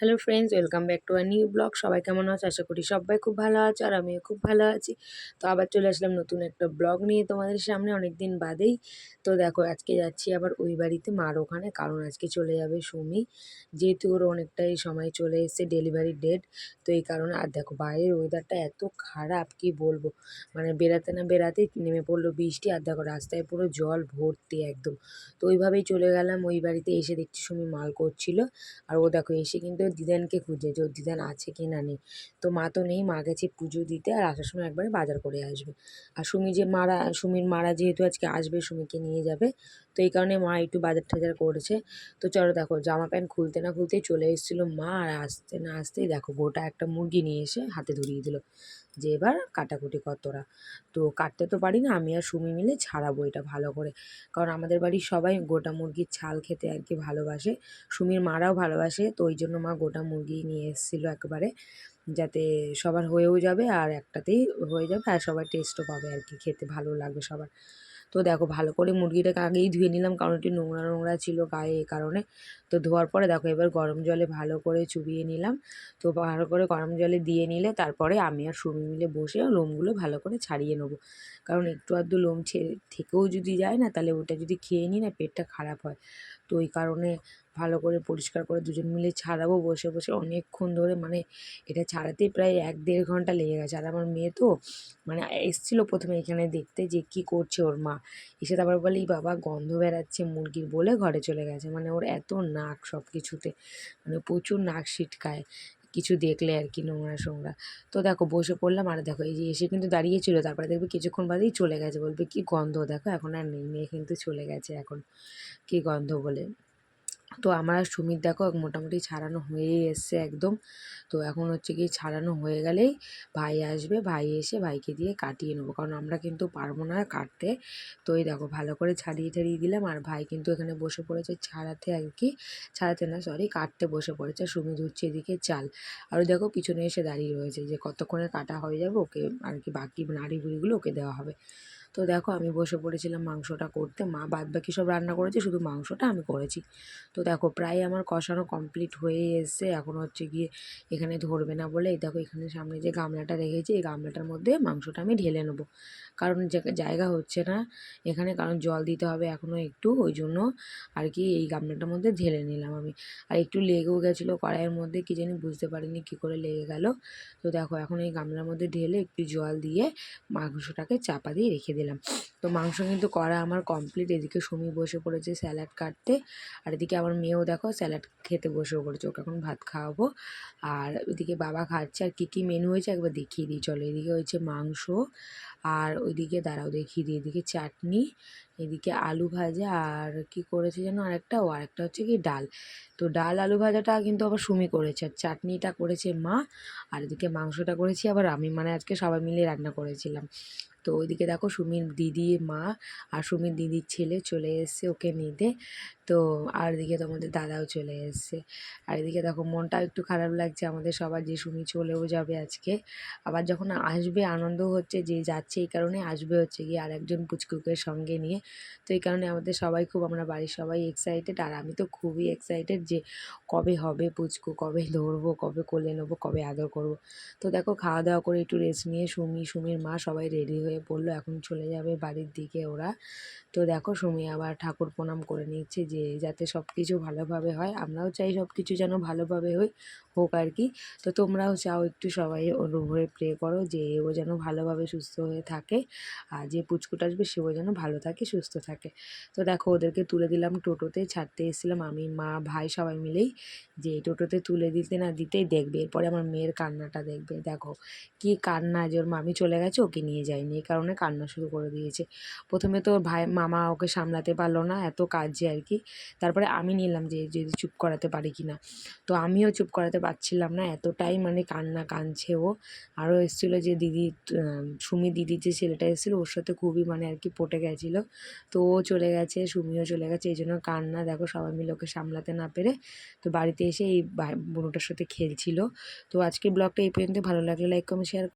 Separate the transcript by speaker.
Speaker 1: Hello friends welcome back to our new blog সবাই কেমন আছে? আশা করি সবাই খুব ভালো আছে আর আমিও খুব ভালো আছি। তো আবার চলে আসলাম নতুন একটা ব্লগ নিয়ে তোমাদের সামনে অনেক দিন বাদেই। তো দেখো, আজকে যাচ্ছি আবার ওই বাড়িতে মার ওখানে, কারণ আজকে চলে যাবে সুমি। যেহেতু ওর অনেকটাই সময় চলে এসছে ডেলিভারি ডেট তো এই কারণে, আর দেখো, বাইরের ওয়েদারটা এত খারাপ, কি বলব? মানে বেরাতে না বেরাতেই নেমে পড়ল বৃষ্টি, আর দেখো, রাস্তায় পুরো জল ভর্তি একদম। তো ওইভাবেই চলে গেলাম ওই বাড়িতে এসে দেখছি সুমি মাল করছিল। আর ও দেখো, এসে কিন্তু দিদানকে খুঁজে যে দিদান আছে কি না নেই? তো মা তো নেই, মা গেছে পুজো দিতে আর আসার সময় একবারে বাজার করে আসবে। আর সুমি যে মারা, সুমির মারা যেহেতু আজকে আসবে, সুমিকে নিয়ে যাবে। তো এই কারণে মা একটু বাজার টাজার করেছে। তো চলো দেখো, জামা প্যান্ট খুলতে না খুলতেই চলে এসেছিল মা আর আসতে না আসতেই দেখো গোটা একটা মুরগি নিয়ে এসে হাতে ধরিয়ে দিল যে এবার কাটাকুটি কর তোরা। তো কাটতে তো পারি না, আমি আর সুমি মিলে ছাড়াবো এটা ভালো করে। কারণ আমাদের বাড়ির সবাই গোটা মুরগির ছাল খেতে আর কি ভালোবাসে। সুমির মারাও ভালোবাসে, তো ওই জন্য মা গোটা মুরগি নিয়ে এসেছিল একবারে যাতে সবার হয়েও যাবে আর একটাতেই হয়ে যাবে আর সবার টেস্টও পাবে আর কি, খেতে ভালো লাগবে সবার। তো দেখো ভালো করে মুরগিটাকে আগেই ধুয়ে নিলাম, কারণ একটু নোংরা নোংরা ছিল গায়ে এ কারণে। তো ধোয়ার পরে দেখো এবার গরম জলে ভালো করে চুবিয়ে নিলাম। তো ভালো করে গরম জলে দিয়ে নিলে তারপরে আমি আর সুমি মিলে বসে লোমগুলো ভালো করে ছাড়িয়ে নেব। কারণ একটু আধটু লোম ছেড়ে থেকেও যদি যায় না তাহলে ওটা যদি খেয়ে নিই না পেটটা খারাপ হয়। তো ওই কারণে ভালো করে পরিষ্কার করে দুজন মিলে ছাড়াবো। বসে বসে অনেকক্ষণ ধরে মানে এটা ছাড়াতেই প্রায় এক দেড় ঘণ্টা লেগে গেছে। আর আমার মেয়ে তো মানে এসছিলো প্রথমে এখানে দেখতে যে কি করছে ওর মা। এসে তারপর বলে, এই বাবা গন্ধ বেড়াচ্ছে মুরগির বলে ঘরে চলে গেছে। মানে ওর এত নাক সব কিছুতে মানে প্রচুর নাক ছিটকায়। কিছু দেখলে আর কি নোংরা সোংরা। তো দেখো বসে পড়লাম আর দেখো এই যে এসে কিন্তু দাঁড়িয়ে ছিল তারপরে দেখবে কিছুক্ষণ বাদেই চলে গেছে। বলবে, কি গন্ধ, দেখো এখন আর নেই, মেয়ে কিন্তু চলে গেছে এখন। কি গন্ধ বলে? তো আমার সুমির দেখো মোটামুটি ছাড়ানো হয়েই এসছে একদম। তো এখন হচ্ছে কি ছাড়ানো হয়ে গেলেই ভাই আসবে, ভাই এসে ভাইকে দিয়ে কাটিয়ে নেব। কারণ আমরা কিন্তু পারব না কাটতে। তো এই দেখো ভালো করে ছাড়িয়ে ছাড়িয়ে দিলাম। আর ভাই কিন্তু এখানে বসে পড়েছে ছাড়াতে আর কি? ছাড়াতে না সরি কাটতে বসে পড়েছে। সুমি ধুচ্ছে এদিকে চাল। আর দেখো পিছনে এসে দাঁড়িয়ে রয়েছে যে কতক্ষণে কাটা হয়ে যাবে ওকে আর কি বাকি নাড়ি বুড়িগুলো ওকে দেওয়া হবে। তো দেখো আমি বসে পড়েছিলাম মাংসটা করতে। মা বাদ বাকি সব রান্না করেছে, শুধু মাংসটা আমি করেছি। তো দেখো প্রায় আমার কষানো কমপ্লিট হয়ে এসছে। এখন হচ্ছে গিয়ে এখানে ধরবে না বলে এই দেখো এখানে সামনে যে গামলাটা রেখেছি, এই গামলাটার মধ্যে মাংসটা আমি ঢেলে নেব। কারণ জায়গা হচ্ছে না এখানে, কারণ জল দিতে হবে এখনও একটু, ওই জন্য আর কি এই গামলাটার মধ্যে ঢেলে নিলাম আমি। আর একটু লেগেও গেছিল কড়াইয়ের মধ্যে, কী জানি বুঝতে পারিনি কী করে লেগে গেল। তো দেখো এখন এই গামলার মধ্যে ঢেলে একটু জল দিয়ে মাংসটাকে চাপা দিয়ে রেখে দিলাম। তো মাংস কিন্তু করা আমার কমপ্লিট এদিকে সুমি বসে পড়েছে স্যালাড কাটতে। আর এদিকে আমার মেয়েও দেখো স্যালাড খেতে বসে পড়েছে। ওকে এখন ভাত খাওয়াবো। আর ওইদিকে বাবা খাচ্ছে। আর কী কী মেনু হয়েছে একবার দেখিয়ে দিই। চলো এদিকে হয়েছে মাংস। আর ওইদিকে দাঁড়াও, দেখিয়ে দিই। এদিকে চাটনি। এদিকে আলু ভাজা আর কি করেছে যেন? আরেকটা ও আরেকটা হচ্ছে কি ডাল। তো ডাল আলু ভাজাটা কিন্তু আবার সুমি করেছে। আর চাটনিটা করেছে মা, আর এদিকে মাংসটা করেছি আবার আমি। মানে আজকে সবাই মিলে রান্না করেছিলাম। তো ওইদিকে দেখো সুমির দিদি মা আর সুমির দিদির ছেলে চলে এসছে ওকে নিতে। তো আর এদিকে তোমাদের দাদাও চলে এসছে। আর এদিকে দেখো মনটাও একটু খারাপ লাগছে, আমাদের সবার যে সুমি চলেও যাবে আজকে। আবার যখন আসবে, আনন্দ হচ্ছে যে যাচ্ছে, এই কারণে আসবে হচ্ছে গিয়ে আর একজন পুচকুকে সঙ্গে নিয়ে। তো এই কারণে আমাদের সবাই খুব, আমরা বাড়ির সবাই এক্সাইটেড আর আমি তো খুবই এক্সাইটেড যে কবে হবে পুচকু, কবে ধরবো, কবে কোলে নেব, কবে আদর করব। তো দেখো খাওয়া দাওয়া করে একটু রেস্ট নিয়ে সুমি, সুমির মা সবাই রেডি হয়ে পড়ল, এখন চলে যাবে বাড়ির দিকে ওরা। তো দেখো সুমি আবার ঠাকুর প্রণাম করে নিচ্ছে যে যাতে সব কিছু ভালোভাবে হয় আমরাও চাই সব কিছু যেন ভালোভাবে হয়। হোক আর কি তো তোমরাও চাও একটু সবাই ওর প্রে করো যে ও যেন ভালোভাবে সুস্থ হয়ে থাকে। আর যে পুচকুটা আসবে সেও যেন ভালো থাকে, সুস্থ থাকে। তো দেখো ওদেরকে তুলে দিলাম টোটোতে, ছাড়তে এসেছিলাম আমি, মা, ভাই সবাই মিলেই যে টোটোতে তুলে দিতে না দিতেই দেখবে। এরপরে আমার মেয়ের কান্নাটা দেখবে। দেখো কি কান্না যে ওর মামি চলে গেছে, ওকে নিয়ে যায়নি। এই কারণে কান্না শুরু করে দিয়েছে। প্রথমে তো ভাই, মামা ওকে সামলাতে পারল না, এত কাজে আর কি তারপরে আমি নিলাম যে যদি চুপ করাতে পারি কি না তো আমিও চুপ করাতে পারছিলাম না, এতটাই মানে কান্না কাঁদছে ও। আরও এসেছিল যে দিদি সুমি দিদির যে ছেলেটা এসেছিল, ওর সাথে খুবই মানে আর কি পটে গেছিল। তো ও চলে গেছে, সুমিও চলে গেছে, এই জন্য কান্না, দেখো সবাই মিলে ওকে সামলাতে না পেরে তো বাড়িতে এসে এই বোনটার সাথে খেলছিল। তো আজকের ব্লগটা এই পর্যন্ত ভালো লাগলে লাইক কমেন্ট শেয়ার